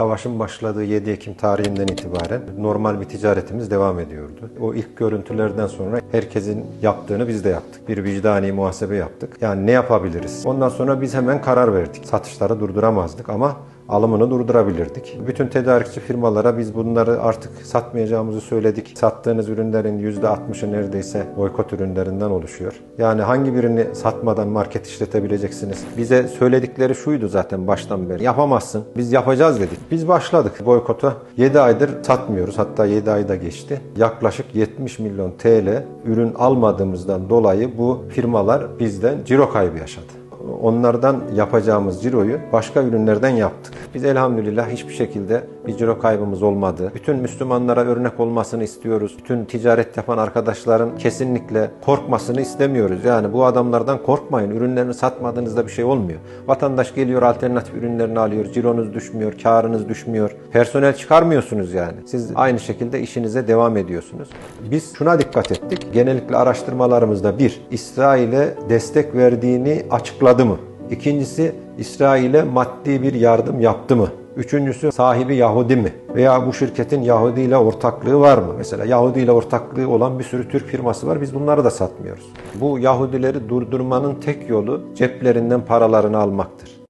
Savaşın başladığı 7 Ekim tarihinden itibaren normal bir ticaretimiz devam ediyordu. O ilk görüntülerden sonra herkesin yaptığını biz de yaptık. Bir vicdani muhasebe yaptık. Yani ne yapabiliriz? Ondan sonra biz hemen karar verdik. Satışları durduramazdık ama alımını durdurabilirdik. Bütün tedarikçi firmalara biz bunları artık satmayacağımızı söyledik. Sattığınız ürünlerin %60'ı neredeyse boykot ürünlerinden oluşuyor. Yani hangi birini satmadan market işletebileceksiniz? Bize söyledikleri şuydu zaten baştan beri. Yapamazsın. Biz yapacağız dedik. Biz başladık boykota. 7 aydır satmıyoruz. Hatta 7 ayda geçti. Yaklaşık 70 milyon TL ürün almadığımızdan dolayı bu firmalar bizden ciro kaybı yaşadı onlardan yapacağımız ciroyu başka ürünlerden yaptık. Biz elhamdülillah hiçbir şekilde bir ciro kaybımız olmadı. Bütün Müslümanlara örnek olmasını istiyoruz. Bütün ticaret yapan arkadaşların kesinlikle korkmasını istemiyoruz. Yani bu adamlardan korkmayın. Ürünlerini satmadığınızda bir şey olmuyor. Vatandaş geliyor alternatif ürünlerini alıyor. Cironuz düşmüyor, karınız düşmüyor. Personel çıkarmıyorsunuz yani. Siz aynı şekilde işinize devam ediyorsunuz. Biz şuna dikkat ettik. Genellikle araştırmalarımızda bir, İsrail'e destek verdiğini açıkladı mı? İkincisi İsrail'e maddi bir yardım yaptı mı? Üçüncüsü sahibi Yahudi mi? Veya bu şirketin Yahudi ile ortaklığı var mı? Mesela Yahudi ile ortaklığı olan bir sürü Türk firması var. Biz bunları da satmıyoruz. Bu Yahudileri durdurmanın tek yolu ceplerinden paralarını almaktır.